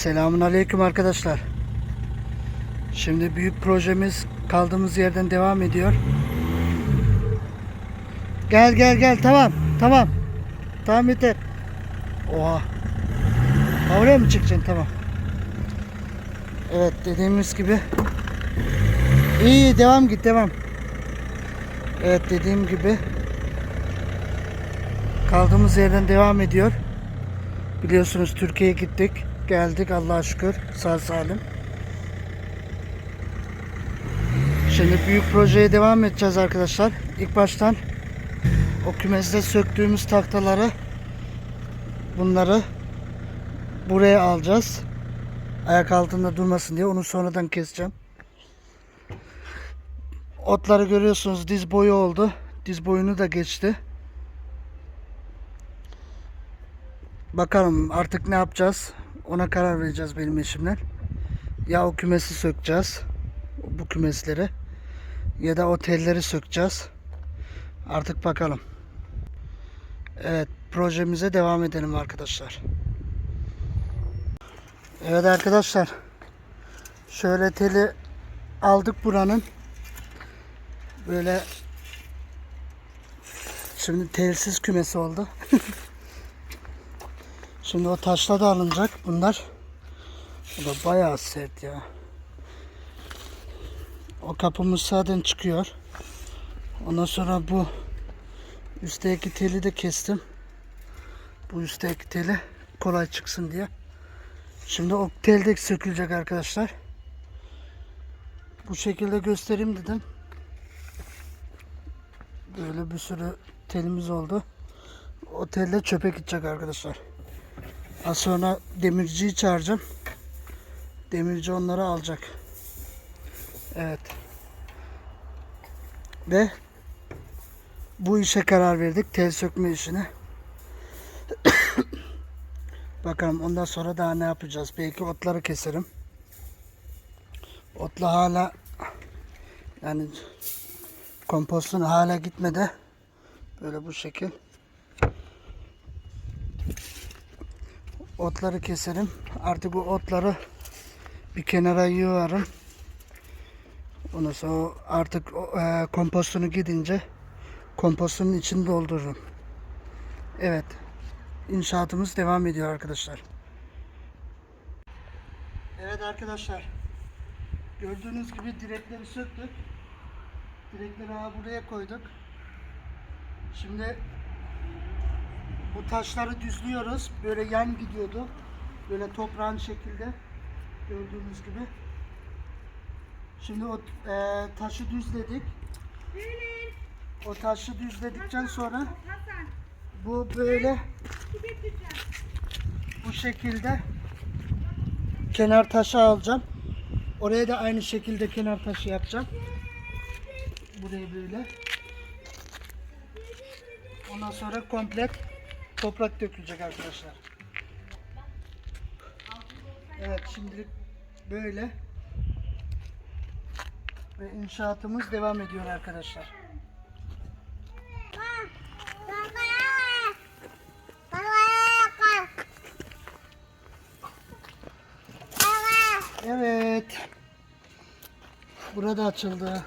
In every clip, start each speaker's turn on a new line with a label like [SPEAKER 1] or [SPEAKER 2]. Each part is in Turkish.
[SPEAKER 1] Selamun Aleyküm arkadaşlar. Şimdi büyük projemiz kaldığımız yerden devam ediyor. Gel gel gel tamam tamam. Tamam yeter. Oha. Ha, Oraya mı çıkacaksın tamam. Evet dediğimiz gibi. İyi devam git devam. Evet dediğim gibi. Kaldığımız yerden devam ediyor. Biliyorsunuz Türkiye'ye gittik. Geldik Allah'a şükür sağ salim. Şimdi büyük projeye devam edeceğiz arkadaşlar. İlk baştan o kümeste söktüğümüz taktaları bunları buraya alacağız. Ayak altında durmasın diye onu sonradan keseceğim. Otları görüyorsunuz diz boyu oldu. Diz boyunu da geçti. Bakalım artık ne yapacağız? Ona karar vereceğiz benim eşimle. Ya o kümesi sökeceğiz. Bu kümesleri. Ya da o telleri sökeceğiz. Artık bakalım. Evet projemize devam edelim arkadaşlar. Evet arkadaşlar. Şöyle teli aldık buranın. Böyle şimdi telsiz kümesi oldu. Şimdi o taşla da alınacak bunlar. Bu da bayağı sert ya. O kapımız zaten çıkıyor. Ondan sonra bu üstteki teli de kestim. Bu üstteki teli kolay çıksın diye. Şimdi o tel de sökülecek arkadaşlar. Bu şekilde göstereyim dedim. Böyle bir sürü telimiz oldu. O tel de çöpe gidecek arkadaşlar. Az sonra demirciyi çağıracağım. Demirci onları alacak. Evet. Ve bu işe karar verdik. Tel sökme işine. Bakalım ondan sonra daha ne yapacağız. Belki otları keserim. Otla hala yani kompostun hala gitmedi. Böyle bu şekil. Otları keserim. Artık bu otları bir kenara yığarım. Ondan sonra artık e, kompostunu gidince kompostunun içini doldururum. Evet. İnşaatımız devam ediyor arkadaşlar. Evet arkadaşlar. Gördüğünüz gibi direkleri söktük. Direkleri buraya koyduk. Şimdi bu taşları düzlüyoruz. Böyle yan gidiyordu. Böyle toprağın şekilde. Gördüğünüz gibi. Şimdi o e, taşı düzledik. O taşı düzledikten sonra bu böyle bu şekilde kenar taşı alacağım. Oraya da aynı şekilde kenar taşı yapacağım. Buraya böyle. Ondan sonra komple toprak dökülecek arkadaşlar. Evet şimdilik böyle. Ve inşaatımız devam ediyor arkadaşlar. Evet. Burada açıldı.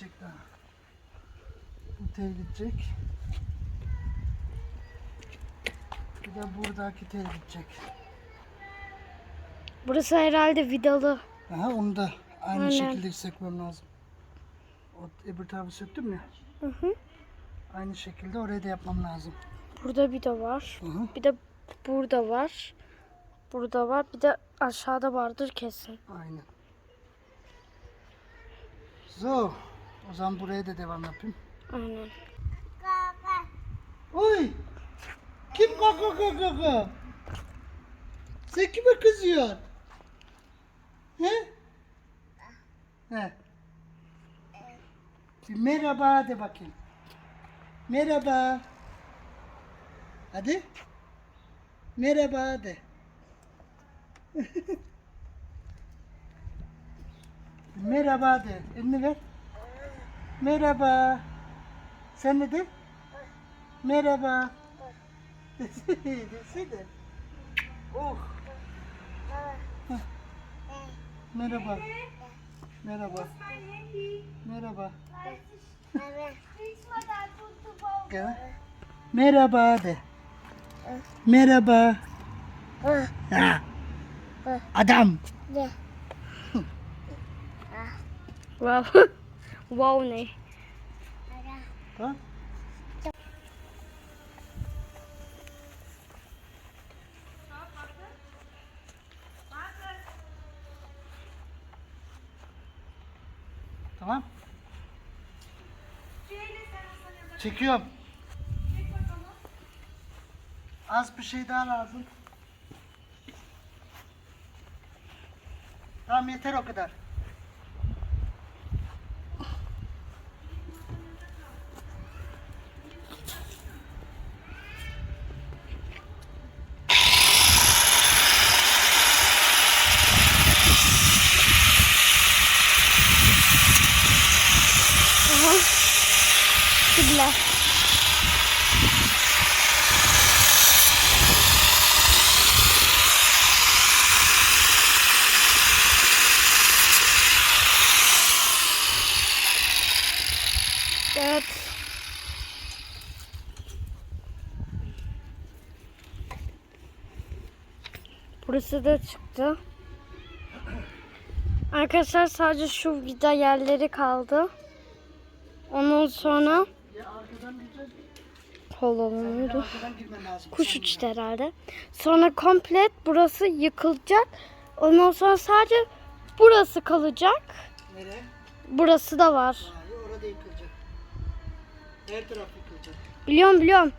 [SPEAKER 1] Gidecek daha. Bu tel gidecek. Bir de buradaki tel gidecek.
[SPEAKER 2] Burası herhalde vidalı.
[SPEAKER 1] Aha onu da aynı
[SPEAKER 2] Aynen.
[SPEAKER 1] şekilde sökmem lazım. O öbür tarafı söktüm ya.
[SPEAKER 2] Hı hı.
[SPEAKER 1] Aynı şekilde oraya da yapmam lazım.
[SPEAKER 2] Burada bir de var.
[SPEAKER 1] Hı hı.
[SPEAKER 2] Bir de burada var. Burada var. Bir de aşağıda vardır kesin.
[SPEAKER 1] Aynen. So. O zaman buraya da devam yapayım.
[SPEAKER 2] Aynen.
[SPEAKER 1] Oy! Kim kaka kaka kaka? Sen kime kızıyorsun? He? He. Bir merhaba de bakayım. Merhaba. Hadi. Merhaba de. Merhaba de. Elini ver. Merhaba. Sen ne de? Merhaba. Desene. Oh. Heh. Merhaba. Merhaba. Merhaba. Gel. Merhaba de. Merhaba. Ha. Adam.
[SPEAKER 2] Wow. wow ne?
[SPEAKER 1] Tamam. Çekiyorum. Az bir şey daha lazım. Tamam yeter o kadar.
[SPEAKER 2] Kibler. Evet. Burası da çıktı. Arkadaşlar sadece şu vida yerleri kaldı. Ondan sonra
[SPEAKER 1] Lazım.
[SPEAKER 2] Kuş uçtu herhalde. Sonra komplet burası yıkılacak. Ondan sonra sadece burası kalacak.
[SPEAKER 1] Nereye?
[SPEAKER 2] Burası da var.
[SPEAKER 1] Hayır orada yıkılacak. Her taraf yıkılacak.
[SPEAKER 2] Biliyorum biliyorum.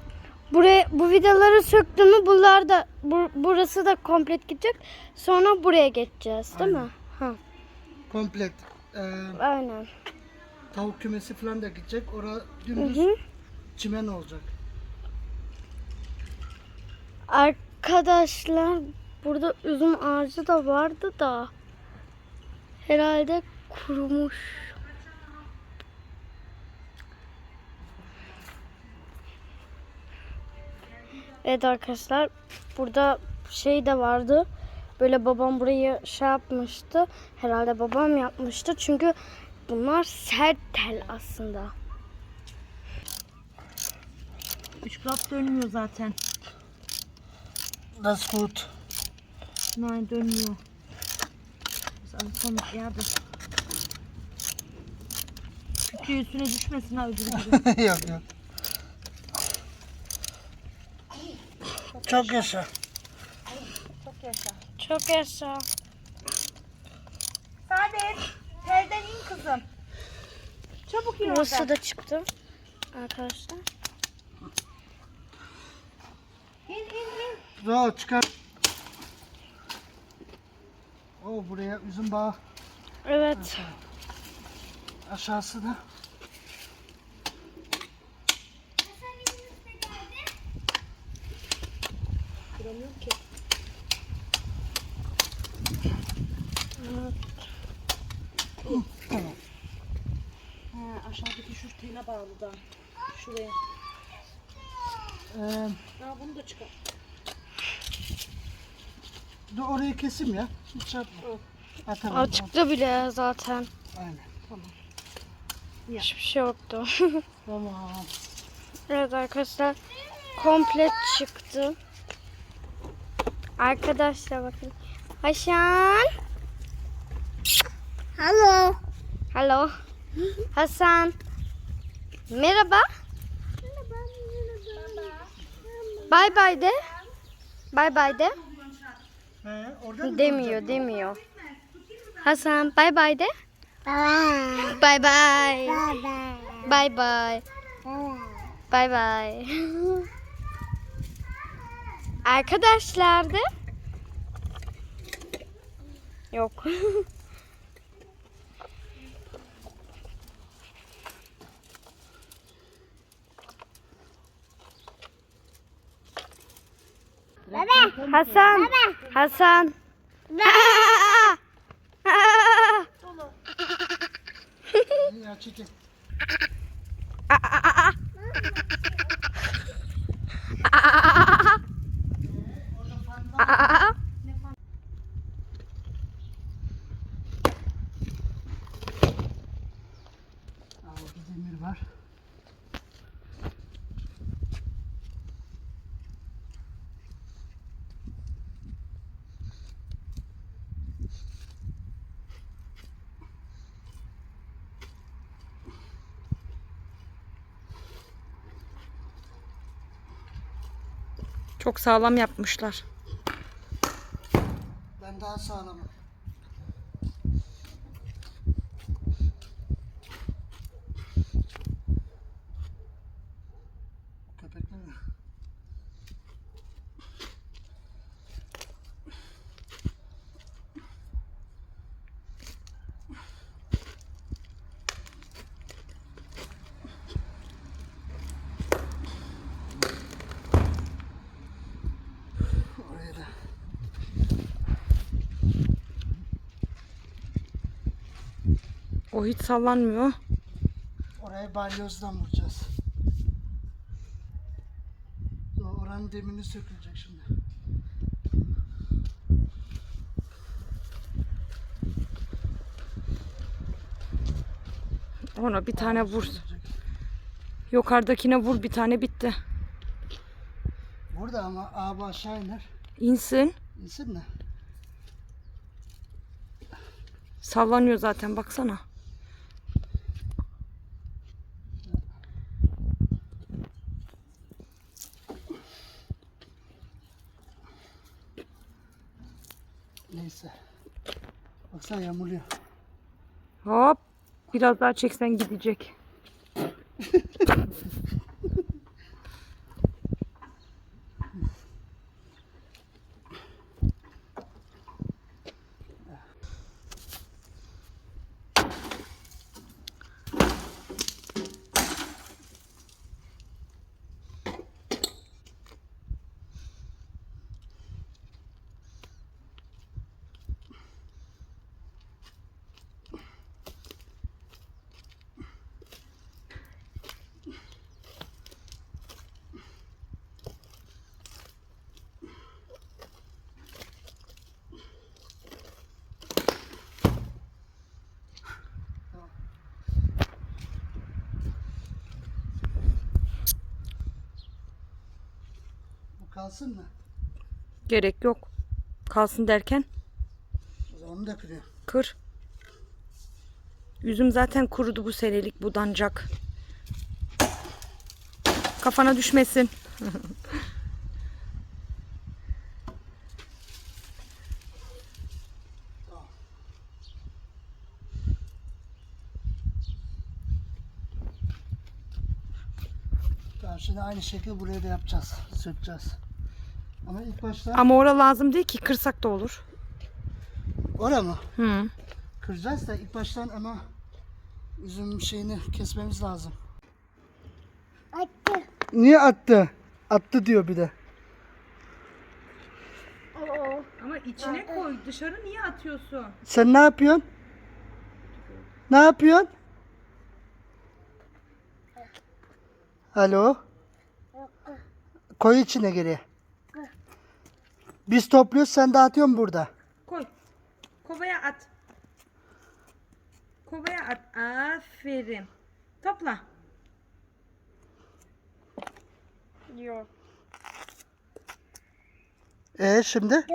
[SPEAKER 2] Buraya bu vidaları söktüğümü bunlar da bu- burası da komplet gidecek. Sonra buraya geçeceğiz, değil mi? Ha,
[SPEAKER 1] Komplet. Ee,
[SPEAKER 2] aynen.
[SPEAKER 1] Tavuk kümesi falan da gidecek. Orada
[SPEAKER 2] Hı
[SPEAKER 1] dümdüz
[SPEAKER 2] hı.
[SPEAKER 1] çimen olacak.
[SPEAKER 2] Arkadaşlar burada üzüm ağacı da vardı da herhalde kurumuş. Evet arkadaşlar burada şey de vardı. Böyle babam burayı şey yapmıştı. Herhalde babam yapmıştı. Çünkü bunlar sert tel aslında.
[SPEAKER 3] Üç kat dönmüyor zaten.
[SPEAKER 1] Das gut.
[SPEAKER 3] Nein dönmüyor. Biz alışamadık ya da. Küçüğü üstüne düşmesin ha öbürü gibi.
[SPEAKER 1] yok yok. Çok yaşa.
[SPEAKER 3] Çok yaşa.
[SPEAKER 2] Çok yaşa.
[SPEAKER 3] İn
[SPEAKER 2] Burası da çıktı. Arkadaşlar.
[SPEAKER 3] İn in in.
[SPEAKER 1] Zo çıkar. Oo buraya üzüm bağı
[SPEAKER 2] Evet.
[SPEAKER 1] aşağısı da.
[SPEAKER 3] Duramıyorum ki.
[SPEAKER 1] Tamam.
[SPEAKER 3] Ha, aşağıdaki şu tele bağlı da. Şuraya.
[SPEAKER 1] Ee,
[SPEAKER 3] Ha bunu da çıkar.
[SPEAKER 1] dur orayı kesim ya. Hiç yapma. Ha, tamam.
[SPEAKER 2] Aa, çıktı bile zaten.
[SPEAKER 1] Aynen.
[SPEAKER 2] Hiçbir şey yoktu.
[SPEAKER 1] Tamam.
[SPEAKER 2] evet arkadaşlar. Komplet çıktı. Arkadaşlar bakın. Hasan.
[SPEAKER 4] Hello.
[SPEAKER 2] Hello. Hasan. Merhaba. Bay bay de. Bay bay de. Demiyor, demiyor. Hasan bay bay de.
[SPEAKER 4] Bye.
[SPEAKER 2] Bay bay.
[SPEAKER 4] Bye bye.
[SPEAKER 2] Bay bay.
[SPEAKER 4] Bye.
[SPEAKER 2] Bay bay. Arkadaşlar da Yok. Hasan. Hasan.
[SPEAKER 1] Ya çekil. Aa, Orada demir var.
[SPEAKER 3] Çok sağlam yapmışlar.
[SPEAKER 1] Ben daha sağlamım. Köpekler mi? Oraya da.
[SPEAKER 3] O hiç sallanmıyor.
[SPEAKER 1] Oraya balyozdan vuracağız. Oranın demini sökülecek şimdi.
[SPEAKER 3] Ona bir tane vur. Yukarıdakine vur bir tane bitti.
[SPEAKER 1] Burada ama abi aşağı iner.
[SPEAKER 3] İnsin.
[SPEAKER 1] İnsin mi?
[SPEAKER 3] Sallanıyor zaten baksana.
[SPEAKER 1] Neyse. Baksana yamuluyor.
[SPEAKER 3] Hop. Biraz daha çeksen gidecek.
[SPEAKER 1] kalsın mı?
[SPEAKER 3] Gerek yok. Kalsın derken
[SPEAKER 1] O zaman da kırıyor.
[SPEAKER 3] kır. Üzüm zaten kurudu bu senelik budancak. Kafana düşmesin.
[SPEAKER 1] Tamam şimdi aynı şekilde buraya da yapacağız. Sökeceğiz. Ama ilk başta
[SPEAKER 3] Ama ora lazım değil ki kırsak da olur.
[SPEAKER 1] ora mı?
[SPEAKER 3] Hı.
[SPEAKER 1] Kıracağız da ilk baştan ama üzüm şeyini kesmemiz lazım.
[SPEAKER 4] Attı.
[SPEAKER 1] Niye attı? Attı diyor bir de.
[SPEAKER 3] Ama içine koy. Dışarı niye atıyorsun?
[SPEAKER 1] Sen ne yapıyorsun? Ne yapıyorsun? Alo? Koy içine geri. Biz topluyoruz sen dağıtıyorsun burada.
[SPEAKER 3] Koy. Kovaya at. Kovaya at. Aferin. Topla.
[SPEAKER 2] Yok.
[SPEAKER 1] E şimdi?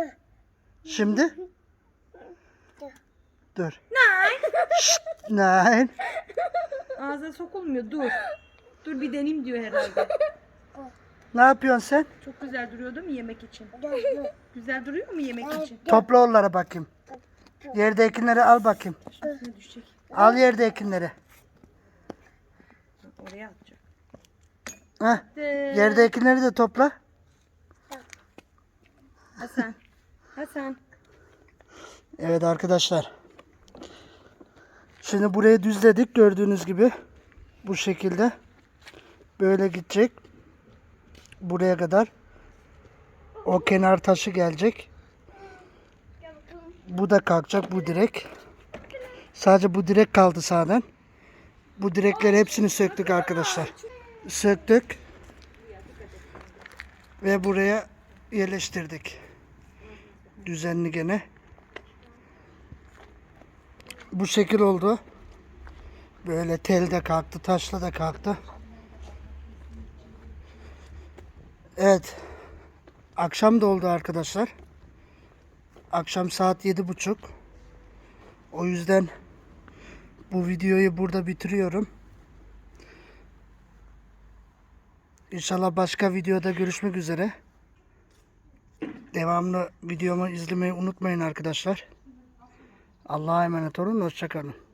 [SPEAKER 1] Şimdi? Dur. Şşt, Nein.
[SPEAKER 3] Ağza sokulmuyor. Dur. Dur bir deneyim diyor herhalde.
[SPEAKER 1] Ne yapıyorsun sen?
[SPEAKER 3] Çok güzel duruyor değil mi yemek için? Güzel duruyor mu yemek için?
[SPEAKER 1] Topla onları bakayım. Yerdekileri al bakayım.
[SPEAKER 3] Düşecek?
[SPEAKER 1] Al yerdekileri.
[SPEAKER 3] Oraya atacak.
[SPEAKER 1] Heh.
[SPEAKER 3] De.
[SPEAKER 1] Yerdekileri de topla.
[SPEAKER 3] Hasan. Hasan.
[SPEAKER 1] Evet arkadaşlar. Şimdi burayı düzledik gördüğünüz gibi. Bu şekilde. Böyle gidecek. Buraya kadar. O kenar taşı gelecek. Bu da kalkacak bu direk. Sadece bu direk kaldı sağdan. Bu direkleri hepsini söktük arkadaşlar. Söktük. Ve buraya yerleştirdik. Düzenli gene. Bu şekil oldu. Böyle tel de kalktı, taşla da kalktı. Evet. Akşam da oldu arkadaşlar. Akşam saat yedi buçuk. O yüzden bu videoyu burada bitiriyorum. İnşallah başka videoda görüşmek üzere. Devamlı videomu izlemeyi unutmayın arkadaşlar. Allah'a emanet olun. Hoşçakalın.